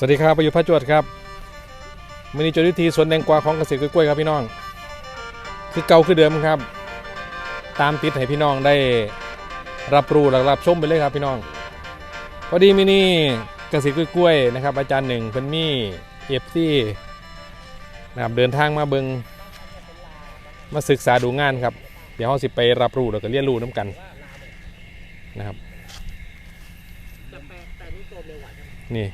สวัสดีครับประยุทธ์พระจวดครับมินิจดวิธีสวนแตงกวาของเกษตรกล้วยครับพี่น้อง คือเก่าคือเดิมครับ ตามติดให้พี่น้องได้รับรู้และรับชมไปเลยครับพี่น้องพอดีมินิเกษตรกล้วยนะครับ อาจารย์หนึ่งเพิ่นมีเอฟซีนะครับเดินทางมาเบิงมาศึกษาดูงานครับ เดี๋ยวเราสิไปรับรู้แล้วก็เรียนรู้น้ำกันนะครับนี่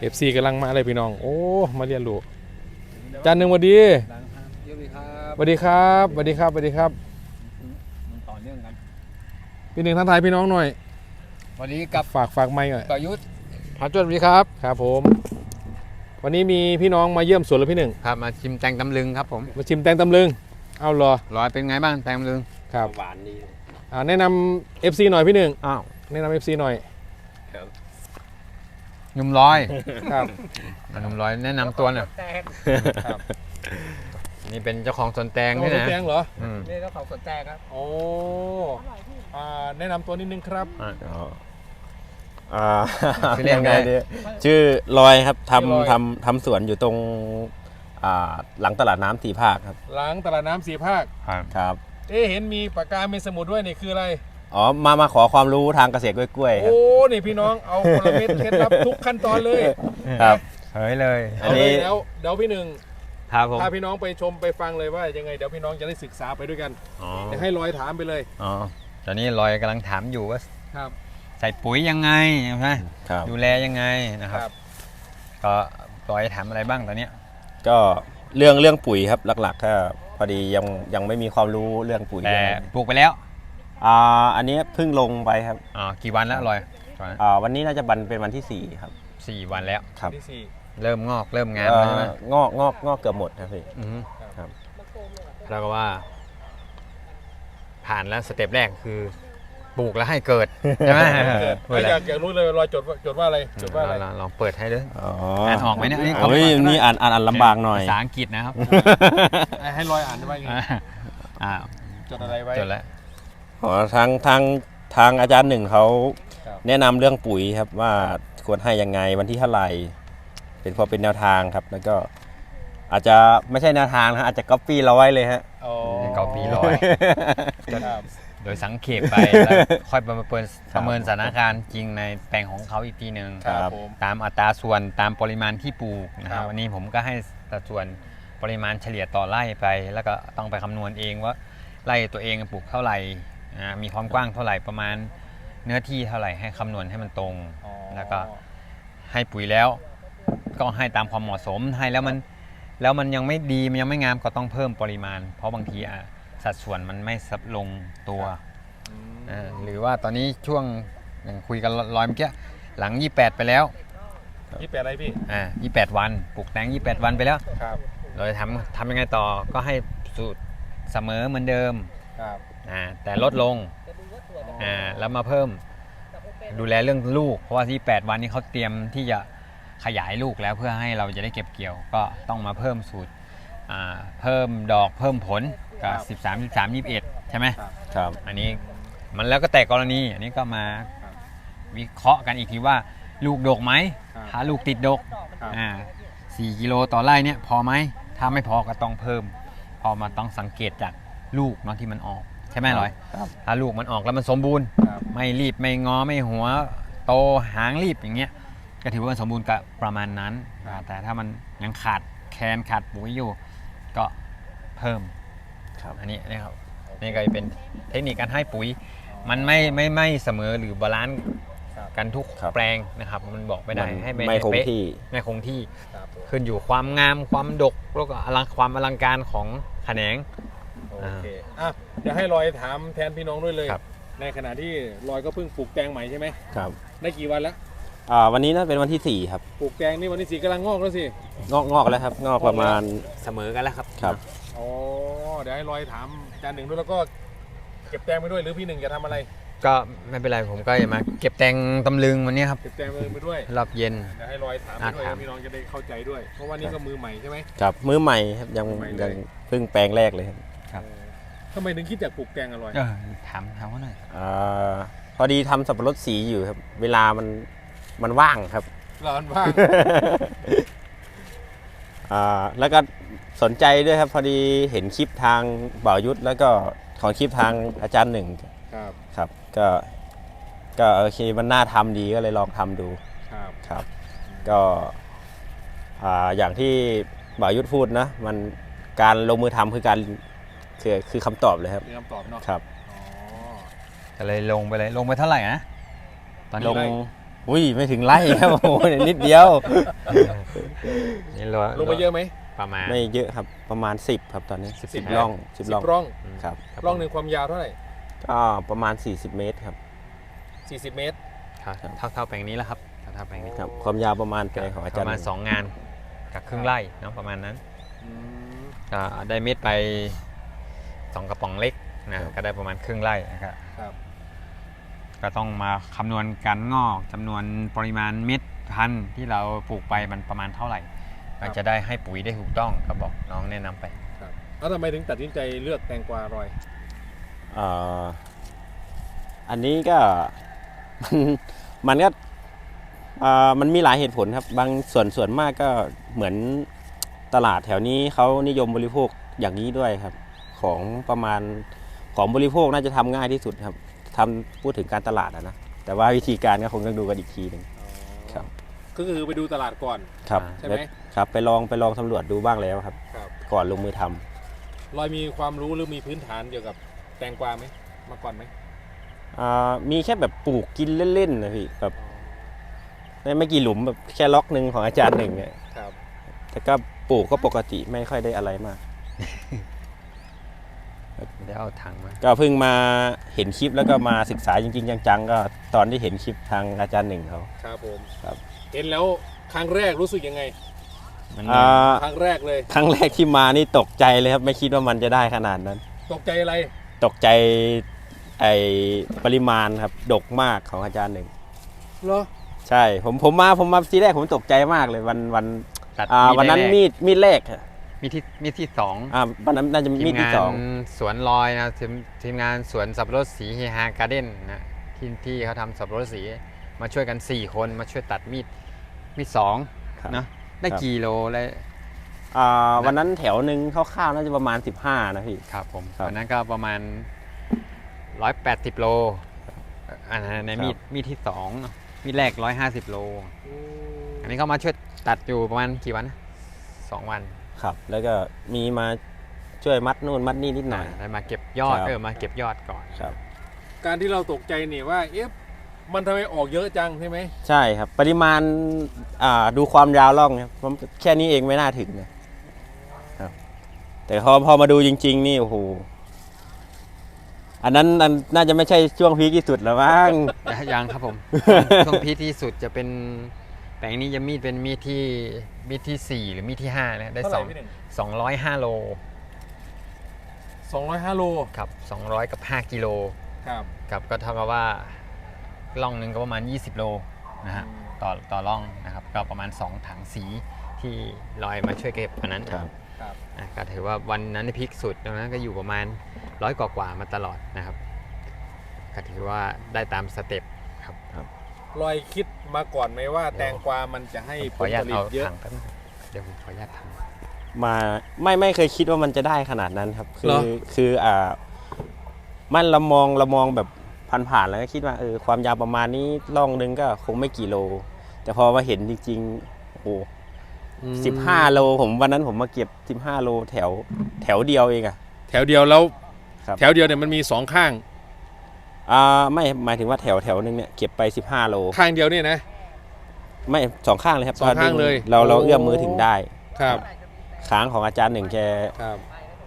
เอฟซีกำลังมาเลยพี่น้อง โอ้ มาเรียนรู้จานหนึ่งสวัสดีดังครับเยี่ยมดีครับสวัสดีครับสวัสดีครับสวัสดีครับมันต่อเนื่องกันพี่หนึ่งทักทายพี่น้องหน่อย วันนี้กับฝากฝากไมค์หน่อยประยุทธ์พระจวนสวัสดีครับ ครับผม วันนี้มีพี่น้องมาเยี่ยมสวนแล้วพี่หนึ่งครับมาชิมแตงตำลึงครับผมมาชิมแตงตำลึง เอาเหรอร้อยเป็นไงบ้างแตงตำลึงครับหวานดีอ่าแนะนำ FC หน่อยพี่หนึ่งอ้าวแนะนำ FC หน่อย หนุ่มร้อยครับ อะหนุ่มร้อยแนะนำตัวหน่อยครับ นี่เป็นเจ้าของสวนแตงเอานี่สวนนะแตงเหรออืมนี่เจ้าของสวนแตงครับ โอ้อ่าแนะนำตัวนิดนึงครับ อะ อ๋ออ่าชื่อเรียกไง ดีชื่อลอยครับชื่อลอย ทำทำทำสวนอยู่ตรงอ่าหลังตลาดน้ำสีภาคครับหลังตลาดน้ำสีภาค ครับ ครับ เอ๊ะเห็นมีปากกาเมนสมุดด้วยนี่คืออะไร อ๋อมามาขอความรู้ทางเกษตรกล้วยๆครับ โอ้นี่พี่น้องเอากลเม็ดเคล็ดลับทุกขั้นตอนเลยครับ เฮ้ยเลย อันนี้เาเลยแล้วเดี๋ยวพี่หนึ่งครับผมพาพี่น้องไปชมไปฟังเลยว่ายังไงเดี๋ยวพี่น้องจะได้ศึกษาไปด้วยกันอ๋อจะให้ลอยถามไปเลยอ๋อตอนนี้ลอยกำลังถามอยู่ว่าครับ ใส่ปุ๋ยยังไงใช่ไหมครับดูแลยังไงนะครับ ก็ลอยถามอะไรบ้างตอนเนี้ยก็เรื่องเรื่องปุ๋ยครับหลักๆถ้าพอดียังยังไม่มีความรู้เรื่องปุ๋ยแต่เรื่องปลูกไปแล้ว อ่าอันนี้เพิ่งลงไปครับอ๋อกี่วันแล้วลอยตอนนั้นอ่าวันนี้น่าจะบันเป็นวันที่สี่ครับสี่วันแล้ว ครับที่สี่เริ่มงอกเริ่มงามเอ่แล้วใช่ไหมองอกงอกงอกเกือบหมดครับพี่ อือฮึครับ แล้วก็ว่า ผ่านแล้วสเต็ปแรกคือปลูกแล้วให้เกิดใช่ไหมเอออยากอยากรู้เลยลอยจดว่าจดว่าอะไรจดว่าอะไร ลองลองเปิดให้ด้วย อ๋ออ่านออกไหมเนี่ยอันนี้เฮ้ยนี่อ่านอ่านอ่านลำบากหน่อย ภาษาอังกฤษนะครับ ให้ให้ลอยอ่านได้ว่าไงอ่าอ่าจดอะไรไว้จดแล้ว อ๋อทางทางทางอาจารย์หนึ่งเขาครับ แนะนำเรื่องปุ๋ยครับว่าควรให้ยังไงวันที่เท่าไหร่เป็นพอเป็นแนวทางครับ แล้วก็อาจจะไม่ใช่แนวทางนะอาจจะก๊อปปี้เราไว้เลยฮะ อ๋อเกาปีร้อย ครับ โดยสังเขปไปแล้วค่อยประเมินประเมินสถานการณ์จริงในแปลงของเขาอีกทีหนึ่งครับผม ตามอัตราส่วนตามปริมาณที่ปลูกนะคครัรับบ วันนี้ผมก็ให้สัดส่วนปริมาณเฉลี่ยต่อไร่ไป แล้วก็ต้องไปคำนวณเองว่าไร่ตัวเองปลูกเท่าไหร่อ่า มีความกว้างเท่าไหร่ประมาณเนื้อที่เท่าไหร่ให้คำนวณให้มันตรงอ๋อแล้วก็ให้ปุ๋ยแล้ว ก็ให้ตามความเหมาะสมให้แล้วมันแล้วมันยังไม่ดีมันยังไม่งามก็ต้องเพิ่มปริมาณ เพราะบางทีอะสัดส่วนมันไม่สับลงตัวอืมอ่าหรือว่าตอนนี้ช่วงอย่างคุยกันลอยเมื่อกี้หลัง 28 ไปแล้วยี่แปดอะไรพี่อ่า28 วันปลูกแตง28 วันไปแล้วครับเราจะทำทำยังไงต่อก็ให้สูตรเสมอเหมือนเดิม ครับอ่าแต่ลดลงอ่าแล้วมาเพิ่มดูแลเรื่องลูก เพราะว่าที่ 8 วันนี้เขาเตรียมที่จะขยายลูกแล้วเพื่อให้เราจะได้เก็บเกี่ยว ก็ต้องมาเพิ่มสูตรอ่าเพิ่มดอกเพิ่มผลกับ 13 13 21 ใช่ไหมครับ อันนี้มันแล้วก็แต่กรณี อันนี้ก็มาครับวิเคราะห์กันอีกทีว่าลูกดกไหมครับถ้าลูกติดดกครับอ่าสี่กิโลต่อไร่เนี่ยพอไหมถ้าไม่พอก็ต้องเพิ่ม พอมาต้องสังเกตจาก ลูกเนาะที่มันออก ใช่ไหมลอย ครับ ถ้าลูกมันออกแล้วมันสมบูรณ์ ครับ ไม่รีบไม่งอไม่หัว โตหางรีบอย่างเงี้ยก็ถือว่ามันสมบูรณ์กับประมาณนั้นอ่าแต่ถ้ามันยังขาดแคลนขาดปุ๋ยอยู่ ก็เพิ่ม ครับ อันนี้นะครับนี่ก็เป็นเทคนิคการให้ปุ๋ย มันไม่ไม่ไม่เสมอหรือบาลานซ์ครับ กันทุกครับ แปลงนะครับ มันบอกไม่ได้มันให้ไม่ให้คงเป๊ะที่ ไม่คงที่ ครับผมขึ้นอยู่ความงามความดกแล้วก็อลังความอลังการของแขนง โอเคอะเดี๋ยวให้ลอยถามแทนพี่น้องด้วยเลย ครับ ในขณะที่ลอยก็เพิ่งปลูกแตงใหม่ใช่ไหมครับได้กี่วันแล้วอ่าวันนี้น่าเป็นวันที่สี่ครับปลูกแตงนี่วันที่สี่กำลังงอกแล้วสิงอกงอกแล้วครับ งอกประมาณเสมอกันแล้วครับครับ อ๋อเดี๋ยวให้ลอยถามจานหนึ่งด้วยแล้วก็เก็บแตงไปด้วยหรือพี่หนึ่งจะทำอะไรก็ไม่เป็นไรผมก็จะมาเก็บแตงตำลึงวันนี้ครับ เก็บแตงไปด้วยรอบเย็น เดี๋ยวให้ลอยถามไปด้วยอะถามพี่น้องจะได้เข้าใจด้วย เพราะว่านี่ก็มือใหม่ใช่ไหม ครับมือใหม่ครับยังมือใหม่เลย ยังเพิ่งแปลงแรกเลยครับ ครับเออทำไมถึงคิดอยากปลูกแตงอร่อย เออถามถามเขาหน่อยอ่าพอดีทำสับปะรดสีอยู่ครับ เวลามันมันว่างครับ ร้อนบ้างอ่าแล้วก็สนใจด้วยครับ พอดีเห็นคลิปทางบ่าวยุทธแล้วก็ของคลิปทางอาจารย์หนึ่งครับ ครับ ก็ก็โอเคมันน่าทำดีก็เลยลองทำดูครับ ครับ ก็อ่าอย่างที่บ่าวยุทธพูดนะมันการลงมือทำคือการ คือคือคำตอบเลยครับมีคำตอบเนาะครับอ๋อ ก็เลยลงไปเลยลงไปเท่าไหร่นะตอนลนี้งไร่ อุ้ยไม่ถึงไร่ครับโอ้โหนิดเดียว นี่ลลงไปเยอะไหมประมาณ ไม่เยอะครับประมาณ 10 ครับตอนนี้สิบ10นะร่อง10สิร่องบร่องครับครับร่องหนึ่งความยาวเท่าไหร่ ก็ประมาณ 40 เมตรครับ 40 เมตรครับ เท่าเท่าแปลงนี้แล้วครับเท่าเท่าแปลงนี้ครับความยาวประมาณแปลงของอาปจารย์ระมาณหนึ่งสองงานกับครึ่งไร่เนาะประมาณนั้นอืมก็ได้เม็ดไป สองกระป๋องเล็กนะก็ได้ประมาณครึ่งไร่นะครับครับก็ต้องมาคำนวณการงอกจำนวนปริมาณเม็ดพันธุ์ที่เราปลูกไปมันประมาณเท่าไหร่เราจะได้ให้ปุ๋ยได้ถูกต้องก็บอกน้องแนะนำไปครับแล้วทำไมถึงตัดสินใจเลือกแตงกวารอยเอ่ออันนี้ก็มันมันก็เอ่อมันมีหลายเหตุผลครับ บางส่วนส่วนมากก็เหมือนตลาดแถวนี้เขานิยมบริโภคอย่างนี้ด้วยครับ ของประมาณของบริโภคน่าจะทำง่ายที่สุดครับทำพูดถึงการตลาดอะนะแต่ว่าวิธีการก็คงต้องดูกันอีกทีหนึ่งครับ ก็คือไปดูตลาดก่อนครับใช่ไหมแล้วครับไปลองไปลองสำรวจดูบ้างแล้วครับครับก่อนลงมือทำรอยมีความรู้หรือมีพื้นฐานเกี่ยวกับแตงกวาไหมมาก่อนไหมอ่ามีแค่แบบปลูกกินเล่นๆนะพี่แบบไม่ไม่กี่หลุมแบบแค่ล็อกหนึ่งของอาจารย์หนึ่งเนี่ยครับแต่ก็ปลูกก็ปกติไม่ค่อยได้อะไรมาก ไม่ได้เอาถังมา ก็เพิ่งมาเห็นคลิปแล้วก็มาศึกษาจริง ๆ จังๆ ก็ตอนที่เห็นคลิปทางอาจารย์หนึ่งเขา ครับผมครับ เห็นแล้วครั้งแรกรู้สึกยังไง มันอ่าครั้งแรกเลย ครั้งแรกที่มานี่ตกใจเลยครับ ไม่คิดว่ามันจะได้ขนาดนั้น ตกใจอะไร ตกใจไอปริมาณครับ ดกมากของอาจารย์หนึ่ง เหรอ ใช่ผมผมมาผมมาทีแรกผมตกใจมากเลยวันวันตัดอ่าวันนั้นแรกมีดมีดแรกอะ มีที่มีที่สองอ่าวันนั้นน่าจะทีมีมดงาที่นสองสวนลอยนะทีมทีมงานสวนสับปะรดสีเฮฮาการ์เด้นนะที่ที่เขาทำสับปะรดสีมาช่วยกัน4คนมาช่วยตัดมีดมีดสองครับนะได้ครับกี่โลเลยอ่าวันนั้นแถวหนึ่งคร่าวๆน่าจะประมาณ 15 นะพี่ ครับผมครับวันนั้นก็ประมาณ 180 โลอันนั้นในมีดมีดที่สองเนอะมีดแรก 150 โล อันนี้เขามาช่วยตัดอยู่ประมาณกี่วันนะสองวัน ครับ แล้วก็มีมาช่วยมัดนู่นมัดนี่นิดหน่อย ได้มาเก็บยอดครับ เออมาเก็บยอดก่อนครับ การที่เราตกใจเนี่ยว่าเอ๊ะมันทำไมออกเยอะจังใช่ไหมใช่ครับ ปริมาณอ่าดูความยาวร่องครับผมแค่นี้เองไม่น่าถึงนะครับ แต่พอพอมาดูจริง ๆ นี่โอ้โหอันนั้นอันน่าจะไม่ใช่ช่วงพีคที่สุดแล้วมั้ง ยังครับผม ช่วงพีคที่สุดจะเป็นแปลงนี้จะมีดเป็นมีดที่ มีดที่ 4 หรือมีดที่ 5 นะได้ เท่าไหสร่องพี่หนึ่งสองร้อยห้าโลสองร้อยห้าโลครับ200 กับ 5 กิโลครับครับก็เท่ากับว่าล่องหนึ่งก็ประมาณ 20 โลนะฮะอืมต่อต่อล่องนะครับก็ประมาณ 2 ถังสีที่ลอยมาช่วยเก็บอันนั้นครับ ครับอะก็ถือว่าวันนั้นพีคสุดดังนั้นก็อยู่ประมาณร้อยกว่าๆมาตลอดนะครับก็ถือว่าได้ตามสเต็ป ครับรอยคิดมาก่อนไหมว่า แตงกวามันจะให้ขผออลนุญาผตลิตเอาเยอะ ถังแป๊บนึงเดี๋ยวผมขออนุญาตทำมาไม่ไม่เคยคิดว่ามันจะได้ขนาดนั้นครับ คืเหรออคืออ่า มันเรามองเรามองแบบผ่านๆแล้วก็คิดว่าเออความยาวประมาณนี้ล่องหนึงก็คงไม่กี่โล แต่พอมาเห็นจริงๆโอ้โหสิบห้าโลผมวันนั้นผมมาเก็บสิบห้าโลแถวแถวเดียวเองอะ แถวเดียวแล้ว ครับ แถวเดียวเนี่ยมันมีสองข้าง อ่าไม่หมายถึงว่าแถวแถวหนึงเนี่ยเก็บไปสิบห้าโล ข้างเดียวเนี่ยนะ ไม่สองข้างเลยครับสองข้างเลย เราเราโอ้เอื้อมมือถึงได้ครับค้างของอาจารย์หนึ่งแกครับ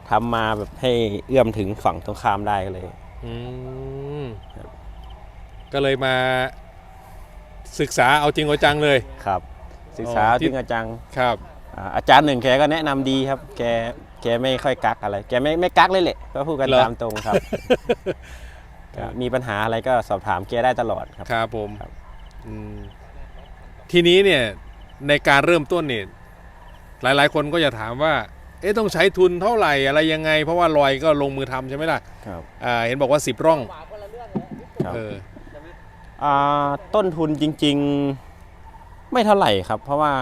ทำมาแบบให้เอื้อมถึงฝั่งตรงข้ามได้ก็เลย อืมครับก็เลยมาศึกษาเอาจริงเอาจังเลย ครับ ศึกษาอ๋อที่ถึงอาจารย์ครับ อ่าอาจารย์หนึ่งแกก็แนะนำดีครับ แกแกไม่ค่อยกักอะไร แกไม่ไม่กักเลยแหละก็พูดกันเหรอ ตามตรงครับ ก็มีปัญหาอะไรก็สอบถามแกได้ตลอดครับ ครับผมครับ อืมทีนี้เนี่ยในการเริ่มต้นเนี่ยหลาย ๆ คนก็จะถามว่า เอ๊ะต้องใช้ทุนเท่าไหร่อะไรยังไง เพราะว่าลอยก็ลงมือทำใช่ไหมล่ะครับอ่าเห็นบอกว่าสิบร่องครับเอออ่าต้นทุนจริง ๆไม่เท่าไหร่ครับ เพราะว่า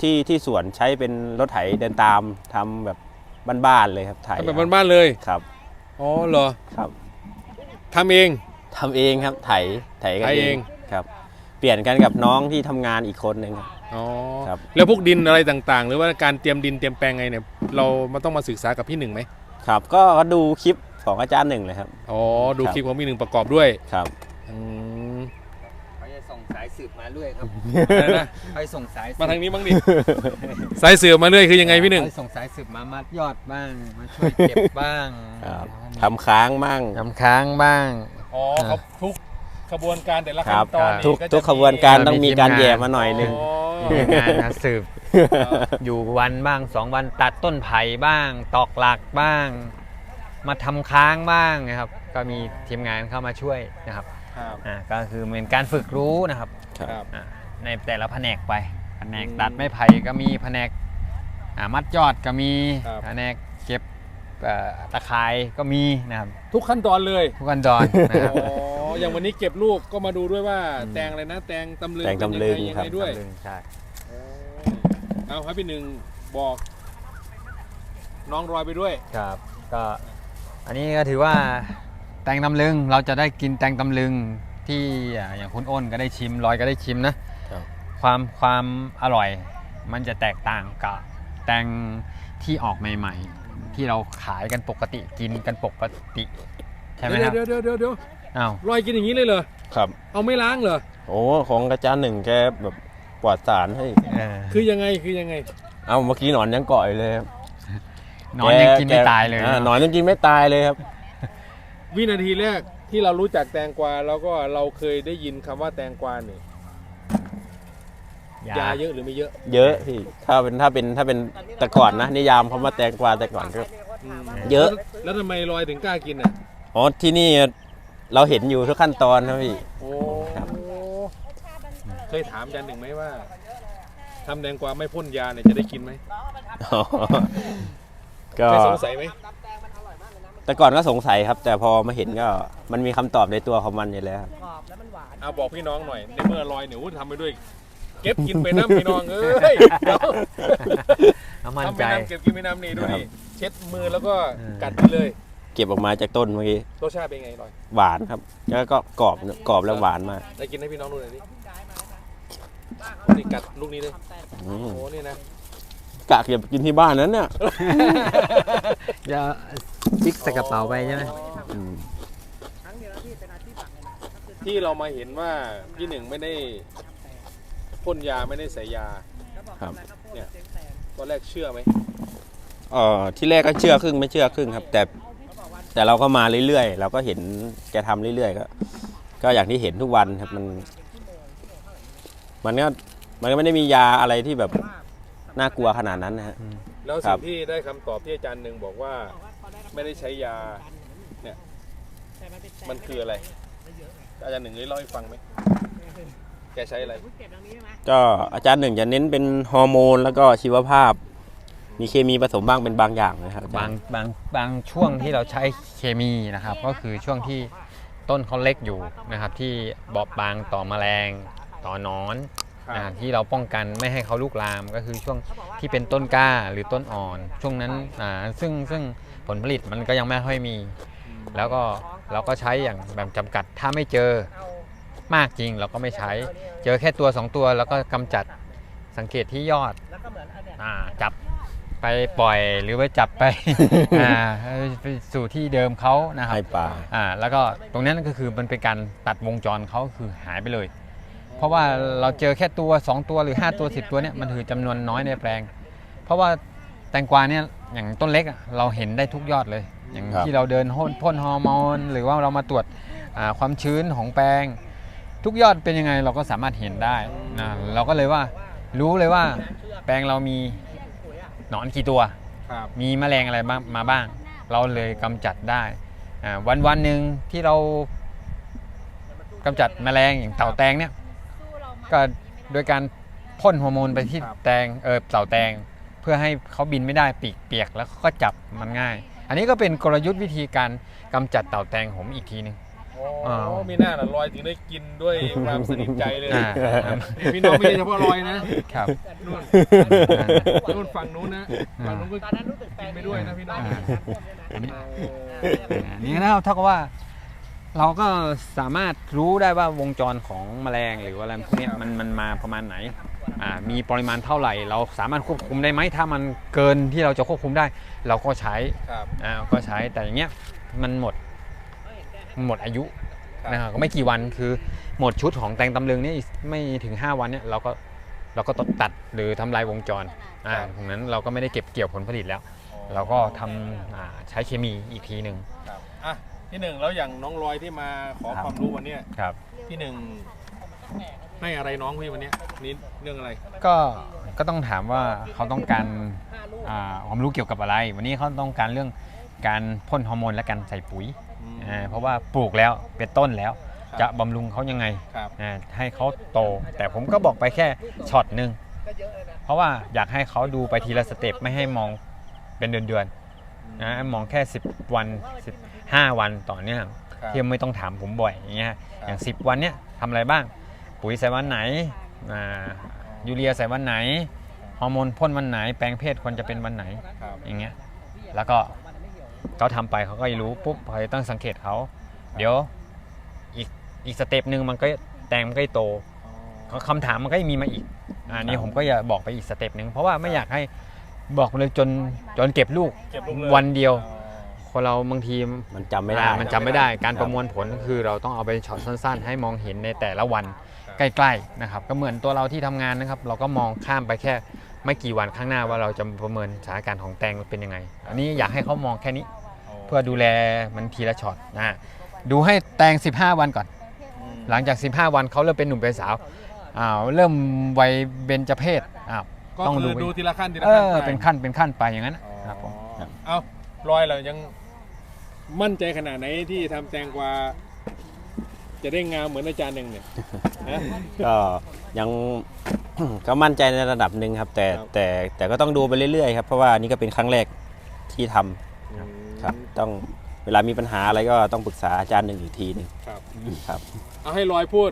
ที่ที่สวนใช้เป็นรถไถเดินตามทำแบบบ้านๆเลยครับไถทำแบบบ้านๆเลย ครับ อ๋อเหรอ ครับ ทำเอง ทำเองครับไถไถกันไถเอเอง งครับ เปลี่ยนกันกับน้องที่ทำงานอีกคนหนึ่งครับ อ๋อครับ แล้วพวกดินอะไรต่างๆ หรือว่าการเตรียมดินเตรียมแปลงไงเนี่ยเรามาต้องมาศึกษากับพี่หนึ่งไหมครับ ก็ดูคลิปของอาจารย์หนึ่งเลยครับ อ๋อดูครับ คลิปของพี่หนึ่งประกอบด้วยครับ อืมเขาจะ ส่งสายสืบมาด้วยครับอะไรนะเขาจะส่งสายสืบมาทางนี้บ้างดิสายเสือมาเรื่อยคือยังไงพี่หนึ่งเขาจะส่งสายสืบมามัดยอดบ้าง มาช่วยเก็บบ้างครับทำค้างมั่ง ทำค้างบ้าง อ๋อเขาทุกขบวนการแต่ละครัขั้บนตอนนี่ทุกจะทุกขบวนการมีต้องมีการแย่มาหน่อยนึง อ๋อมีงานนะสืบ อยู่วันบ้างสองวันตัดต้นไผ่บ้าง ตอกหลักบ้าง มาทำค้างบ้างนะครับ ก็มีทีมงานเข้ามาช่วยนะครับ ครับอ่าก็คือเป็นการฝึกรู้นะครับครับอ่าในแต่ละแผนกไป แผนกอืมตัดไม้ไผ่ก็มีแผนกอ่ามัดยอดก็มีครับ แผนกเก็บเอ่อตะไคร้ก็มีนะครับทุกขั้นตอนเลยทุกขั้นตอนนะครับ อ๋ออย่างวันนี้เก็บลูกก็มาดูด้วยว่าอืม แตงอะไรนะ แตงตำลึงแตงตำลึงเป็นยังไงครับยังไงด้วยใช่เอาครับพี่หนึ่งบอก น้องรอยไปด้วย ครับก็อันนี้ก็ถือว่าแต งตำลึงเราจะได้กินแตงตำลึงที่อ่าอย่างคุณอ้นก็ได้ชิมลอยก็ได้ชิมนะครับความความอร่อยมันจะแตกต่างกับแตงที่ออกใหม่ ๆ ที่เราขายกันปกติกินกันปกติใช่ไหมครับเดี๋ยวเดี๋ยวเดี๋ยวเดี๋ยวอ้าวรอยกินอย่างนี้เลยเหรอครับ เอาไม่ล้างเหรอโอ้ของอาจารย์หนึ่งแกแบบปลอดสารให้เออคือยังไงคือยังไง เอาเมื่อกี้หนอนยังเกาะอยู่เลยครับนอนยังกินไม่แตายเลยอ่หนอนยังกินไม่ตายเลยครับ วินาทีแรกที่เรารู้จักแตงกวาแล้วก็เราเคยได้ยินคำว่าแตงกวาเนี่ยยาเยอะหรือไม่เยอะ เยอะพี่ถ้าเป็นถ้าเป็นถ้าเป็นแต่ก่อนนะนิยามคำว่าแตงกวาแต่ก่อนก็มเยอะ แล้วแล้วทำไมรอยถึงกล้ากินอะอ๋อที่นี่เราเห็นอยู่ทุกขั้นตอนครับพี่ โอ้ครับ เคยถามอาจารย์หนึ่งไหมว่าทำแตงกวาไม่พ่นยาเนี่ยจะได้กินไหมอ๋อก็ไม่สงสัยไหม แต่ก่อนก็สงสัยครับ แต่พอมาเห็นก็มันมีคำตอบในตัวของมันอยู่แล้วครับเอาบอกพี่น้องหน่อยในเมื่อรอยเนี่ยอู้ทำไปด้วย เก็บกินไปน้ำพี่น้องเอ้ยเดี๋ยวน้ำมันทำไปใจ น้ำเก็บกินไปน้ำนี่ดูครัดิบเช็ดมือแล้วก็เออ กัดไปเลยเก็บออกมาจากต้นเมื่อกี้รสชาติเป็นไงรอยหวานครับ แล้วก็กรอบกรอบแล้วหวานมากได้กินให้พี่น้องดูหน่อยดินี่กัดลูกนี้เลยอืมโอ้นี่นะกะเก็บกินที่บ้านนั้นเนี่ยจะ จิกใส่กระเป๋าไปใช่ไหมอืมที่เรามาเห็นว่าพี่หนึ่งไม่ได้พ่นยาไม่ได้ใส่ยา ครับเนี่ยตอนแรกเชื่อไหมเอ่อที่แรกก็เชื่อครึ่งไม่เชื่อครึ่งครับ แต่แต่เราก็มาเรื่อยๆ เราก็เห็นแกทำเรื่อยๆก็ก็อย่างที่เห็นทุกวันครับมัน มันก็มันก็ไม่ได้มียาอะไรที่แบบน่ากลัวขนาดนั้นนะฮะแล้วครัสิ่บงที่ได้คำตอบที่อาจารย์หนึ่งบอกว่า ไม่ได้ใช้ยา เนี่ยมันคืออะไร อาจารย์หนึ่งได้เล่าให้ฟังไหมแกใช้อะไร ก็อาจารย์หนึ่งจะเน้นเป็นฮอร์โมนแล้วก็ชีวภาพ มีเคมีผสมบ้างเป็นบางอย่างนะครับอาจาบารงย์บางบางช่วงที่เราใช้เคมีนะครับ ก็คือช่วงที่ต้นเขาเล็กอยู่นะครับ ที่บอบบางต่อแมลงต่อหนอนครับนะครับที่เราป้องกันไม่ให้เขาลุกลามก็คือช่วงที่เป็นต้นกล้าหรือต้นอ่อน ช่วงนั้นอ่าซึ่งซึ่งผ ลผลิตมันก็ยังไม่ค่อยมี แล้วก็เราก็ใช้อย่างแบบจำกัดถ้าไม่เจอมากจริงเราก็ไม่ใช้ เจอแค่ตัว 2 ตัวแล้วก็กำจัดสังเกตที่ยอดอาจับไปปล่อยหรือว่าจับไปอ่าไปสู่ที่เดิมเขานะครับให้ปลาอ่าแล้วก็ตรงนั้นก็คือมันเป็นการตัดวงจรเขาคือหายไปเลย เพราะว่าเราเจอแค่ตัว 2 ตัวหรือ 5 ตัว 10 ตัวเนี่ยมันคือจำนวนน้อยในแปลง เพราะว่าแตงกวาเนี่ย อย่างต้นเล็กอะเราเห็นได้ทุกยอดเลย อย่างครับ ที่เราเดินพ่นพ่นฮอร์โมนหรือว่าเรามาตรวจอ่าความชื้นของแปลง ทุกยอดเป็นยังไงเราก็สามารถเห็นได้นะเราก็เลยว่ารู้เลยว่าแปลงเรามีหนอนกี่ตัว ครับ มีแมลงอะไรบ้างมาบ้าง เราเลยกำจัดได้อ่าวันวันหนึ่งที่เรากำจัดแมลงอย่างเต่าแตงเนี่ยก็โดยการพ่นฮอร์โมนไปที่แตงเออเต่าแตง เพื่อให้เขาบินไม่ได้ปีกเปียกแล้วเขาก็จับมันง่าย อันนี้ก็เป็นกลยุทธ์วิธีการกำจัดเต่าแตงผมอีกทีหนึงโอ้อ๋ออ่ามีหน้าละลอยถึงได้กินด้วยความสนิทใจเลย อ่าครับนี่พี่น้องไม่ใช่เฉพาะลอยนะครับ นู่นนู่นฝั่งนู้นนะฝั่งนู้นก็กินไปด้วยนะพี่น้อง อ่า อันนี้เอออันนี้นะครับเท่ากับว่า เราก็สามารถรู้ได้ว่าวงจรของแมลงหรือว่าอะไรพวกเนี้ยมันมันมาประมาณไหนอ่ามีปริมาณเท่าไหร่ เราสามารถควบคุมได้ไหมถ้ามันเกินที่เราจะควบคุมได้ เราก็ใช้ครับอ่าก็ใช้แต่อย่างเงี้ยมันหมดมันหมดอายุครับนะครับก็ไม่กี่วันคือหมดชุดของแตงตำลึงนี่ไม่ถึง 5 วันเนี่ยเราก็เราก็ตัดหรือทำลายวงจรอ่าตรงนั้นเราก็ไม่ได้เก็บเกี่ยวผลผลิตแล้ว เราก็ทำอ่าใช้เคมีอีกทีหนึ่งครับอะ ที่หนึ่งแล้วอย่างน้องลอยที่มาขอครับ ความรู้วันเนี้ยครับ ที่หนึ่งให้อะไรน้องพี่วันเนี้ยนี่เรื่องอะไรก็ก็ต้องถามว่าเขาต้องการอ่าความรู้เกี่ยวกับอะไร วันนี้เขาต้องการเรื่องการพ่นฮอร์โมนและการใส่ปุ๋ยอืม อ่าเพราะว่าปลูกแล้วเป็นต้นแล้ว ครับ จะบำรุงเขายังไงครับอ่าให้เขาโต แต่ผมก็บอกไปแค่ช็อตหนึ่งเพราะว่าอยากให้เขาดูไปทีละสเต็ปไม่ให้มองเป็นเดือนๆนะมองแค่ 10 วัน 15วันต่อเนื่องครับที่ไม่ต้องถามผมบ่อยอย่างเงี้ยอย่าง 10 วันเนี้ยทำอะไรบ้าง ปุ๋ยใส่วันไหนอ่ายูเรียใส่วันไหน ฮอร์โมนพ่นวันไหน แปลงเพศควรจะเป็นวันไหน ครับ อย่างเงี้ย แล้วก็เขาทำไปเขาก็รู้ปุ๊บพอต้องสังเกตเขา เดี๋ยวอีกอีกสเต็ปหนึ่งมันก็แตงมันก็โตอ๋อคำถามมันก็มีมาอีกอันนี้ผมก็อย่าบอกไปอีกสเต็ปหนึ่งเพราะว่าไม่อยากให้บอกเลยจนจนเก็บลูกเก็บลูกเลย วันเดียว อ๋อ คนเราบางทีมันจำไม่ได้ อ่ามันจำไม่ได้ การครับประมวลผลก็คือเราต้องเอาไปช็อตสั้น ๆ ให้มองเห็นในแต่ละวันครับใกล้ๆนะครับก็เหมือนตัวเราที่ทำงานนะครับ เราก็มองข้ามไปแค่ไม่กี่วันข้างหน้าว่าเราจะประเมินสถานการณ์ของแตงเป็นยังไง อันนี้อยากให้เขามองแค่นี้ เพื่อดูแลมันทีละช็อตนะดูให้แตง 15 วันก่อนอืมหลังจาก 15 วันเขาเริ่มเป็นหนุ่มเป็นสาวอ้าวเริ่มวัยเบญจเพศอ้าวก็ต้องคืดูอดูทีละขั้นทีละเอขั้นอไปเป็นขั้นเป็นขั้นไปอย่างนั้นอ๋อครับผม เอาลอยเรายัง มั่นใจขนาดไหนที่ทำแตงกวาจะได้งามเหมือนอาจารย์หนึ่งเนี่ยนะ ก็ยัง ก็มั่นใจในระดับหนึ่งครับ แต่ครับ แต่แต่ก็ต้องดูไปเรื่อยๆครับเพราะว่านี่ก็เป็นครั้งแรกที่ทำครับ ต้องเวลามีปัญหาอะไรก็ต้องปรึกษาอาจารย์หนึ่งอีกทีหนึ่งครับ ครับ เอาให้ลอยพูด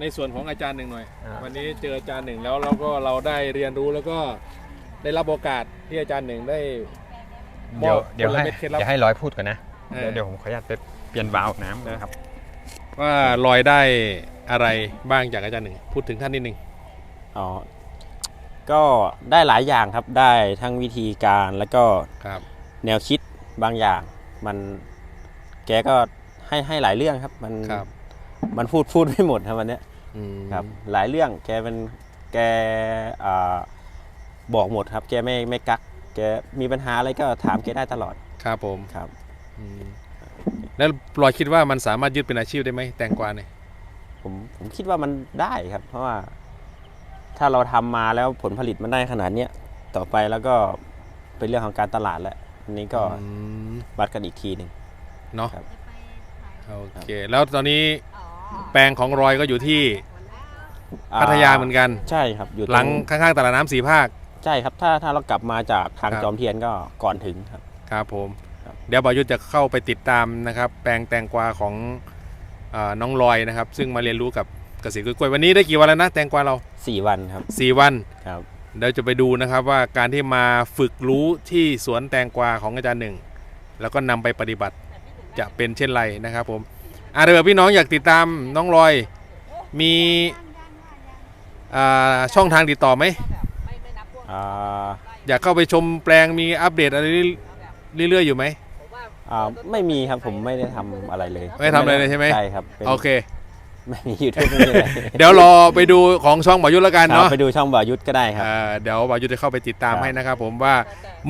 ในส่วนของอาจารย์หนึ่งหน่อย อ่า วันนี้เจออาจารย์หนึ่งแล้วเราก็เราได้เรียนรู้แล้วก็ได้รับโอกาสที่อาจารย์หนึ่งได้ เดี๋ยวมอบเดี๋ยวให้กลเม็ดเคล็ดลับเดี๋ยวให้ร้อยพูดก่อนนะเออเดี๋ยวเดี๋ยวผมขออนุญาตไปเปลี่ยนวาล์วน้ำนะครับ ว่าลอยได้อะไรบ้างจากอาจารย์หนึ่ง พูดถึงท่านนิดหนึ่งอ๋อก็ได้หลายอย่างครับได้ทั้งวิธีการแล้วก็ครับแนวคิดบางอย่าง มันแกก็ให้ให้หลายเรื่องครับ มันครับมันพูดพูดไม่หมดครับวันเนี้ยอืมครับ หลายเรื่องแกเป็นแกอ่าบอกหมดครับ แกไม่ไม่กัก แกมีปัญหาอะไรก็ถามแกได้ตลอดครับผมครับอืมแล้วลอยคิดว่ามันสามารถยึดเป็นอาชีพได้ไหมแตงกวาเนี่ยผมผมคิดว่ามันได้ครับ เพราะว่า ถ้าเราทำมาแล้วผลผลิตมันได้ขนาดเนี้ยต่อไปแล้วก็เป็นเรื่องของการตลาดแล้วอันนี้ก็อืมวัดกันอีกทีหนึ่ง เนาะครับ โอเค แล้วตอนนี้แปลงของรอยก็อยู่ที่อ่พัทยาเหมือนกัน ใช่ครับ อยู่ตรงหลังข้างๆตลาดน้ำสีภาค ใช่ครับถ้าถ้าเรากลับมาจากทางครับ จอมเทียนก็ก่อนถึงครับ ครับผมครับ เดี๋ยวบายุทธจะเข้าไปติดตามนะครับ แปลงแตงกวาของอาน้องลอยนะครับ ซึ่งมาเรียนรู้กับเกษตรกล้วยๆวันนี้ได้กี่วันแล้วนะแตงกวาเรา4วันครับสี่วัน ครับ เดี๋ยวจะไปดูนะครับว่าการที่มาฝึกรู้ที่สวนแตงกวาของอาจารย์หนึ่ง แล้วก็นำไปปฏิบัติจะเป็นเช่นไรนะครับผมอะเดี๋ยวพี่น้องอยากติดตามน้องลอยมีอ่าช่องทางติดต่อไหม อ่าอยากเข้าไปชมแปลงมีอัปเดตอะไรเรื่อยๆอยู่ไหม อ่าไม่มีครับผมไม่ได้ทำอะไรเลยไม่ทำอะไรเลยใช่ไหม ใช่ครับป็นโอเค ไม่มียูทูบไม่มีอะไรเดี๋ยวรอไปดูของช่องบายุทธแล้วกันครับเนาะไปดูช่องบ่ายุทธก็ได้ครับ อ่าเดี๋ยวบายุทธจะเข้าไปติดตามครับ ให้นะครับผมว่า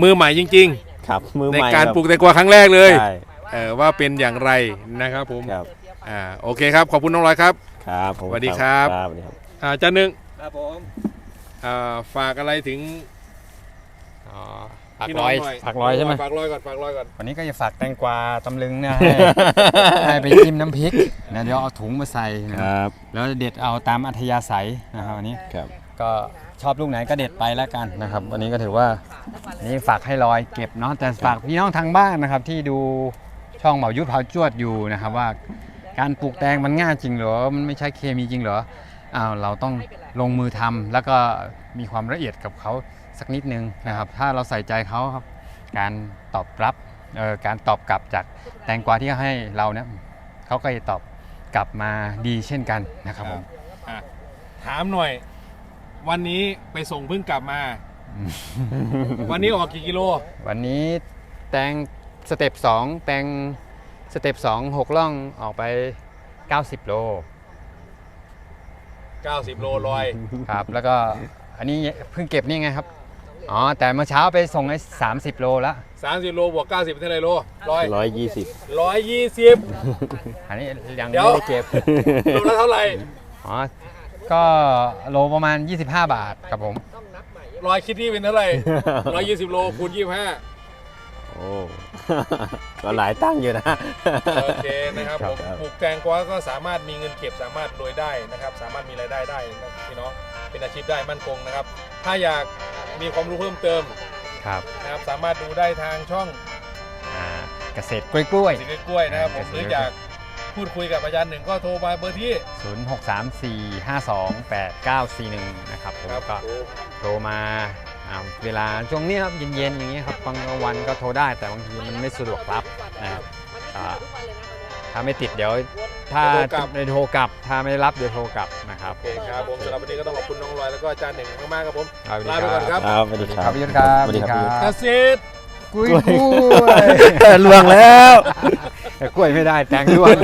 มือใหม่จริง ครับ มือๆใหในม่การคบปลูกแตงกวาครั้งแรกเลยใช่เออว่าเป็นอย่างไรนะครับผมครับอ่าโอเคครับขอบคุณน้องลอยครับ ครับผมสวัสดีครับครับสวัสดีครับอาจารย์หนึ่งครับผม อ่าฝากอะไรถึงอ๋อฝากพี่น้ร้งอยหน่ฝากร้อยใช่ไหมฝากร้อยก่อนฝากร้อยก่อนวันนี้ก็จะฝากแตงกวาตำลึงเนะให้ ให้ไปจิ้มน้ำพริกนะเดี๋ยวเอาถุงมาใส่นะครับแล้วเด็ดเอาตามอัธยาศัยนะครับวันนี้ครับก็ชอบลูกไหนก็เด็ดไปแล้วกันนะครับ วันนี้ก็ถือว่านี่ฝากให้ลอยเก็บเนาะแต่ฝากพี่น้องทางบ้านนะครับ ที่ดูชช่องเหมายุทธเผาจวดอยู่นะครับว่า การปลูกแตงมันง่ายจริงเหรอมันไม่ใช้เคมีจริงเหรอ อ้าวเราต้องลงมือทำแล้วก็มีความละเอียดกับเขาสักนิดนึงนะครับ ถ้าเราใส่ใจเขาครับการตอบรับเอ่อการตอบกลับจากแตงกวาที่เขาให้เราเนี่ยเขาก็จะตอบกลับมาดีเช่นกันนะครับผมอะถามหน่อย วันนี้ไปส่งเพิ่งกลับมา วันนี้ออกกี่กิโล วันนี้แตงสเต็ป2แตงสเต็ป2 6ล่องออกไป 90 โล 90 โลลอย ครับ แล้วก็อันนี้เพิ่งเก็บนี่ไงครับ อ๋อ แต่เมื่อเช้าไปส่งไอ้30โลแล้ว30 โลบวก 90เท่าไหร่โลร้อยร้อยยี่สิบร้อยยี่สิบอันนี้ยังเดี๋ไม่ยวได้เก็บ โลละเท่าไหร่อ๋อ ก็โลประมาณ 25 บาทครับผมร้อยคิดนี่เป็นเท่าไหร่ร้อยยี่สิบโลคูณยี่ห้า โอ้ ก็หลายตั้งอยู่นะ โอเคนะครับครัผบมครับ ปลูกแตงกวาก็สามารถมีเงินเก็บสามารถรวยได้นะครับ สามารถมีรายได้ได้นะครับพี่น้องเป็นอาชีพได้มั่นคงนะครับ ถ้าอยากมีความรู้เพิ่มเติมครับนะครับสามารถดูได้ทางช่องอ่าเกษตรกล้วยกล้วยสิงกล้วยนะครับผมเกษตรหรืออยากพูดคุยกับอาจารย์หนึ่งก็โทรมาเบอร์ที่0634528941 นะครับผมครับก็โอ้โทรมาอ่า เวลาช่วงนี้ครับเย็นๆอย่างนี้ยครับบางวันก็โทรได้แต่บางทีมันไม่สะดวกรับนะครับอ่าถ้าไม่ติดเดี๋ยว ถ้าไม่โทรกลับ ถ้าไม่รับเดี๋ยวโทรกลับนะครับโอเคครับผมสำหรับวันนี้ก็ต้องขอบคุณน้องลอยแล้วก็อาจารย์หนึ่งมากๆครับผมสวัสดีลาไปก่อนครับครับสวัสดีคครัรับบพี่ยุทธครับสวัสดีครับเกษตรกล้วยกล้วยลวงแล้วแต่กล้วยไม่ได้แตงด้วน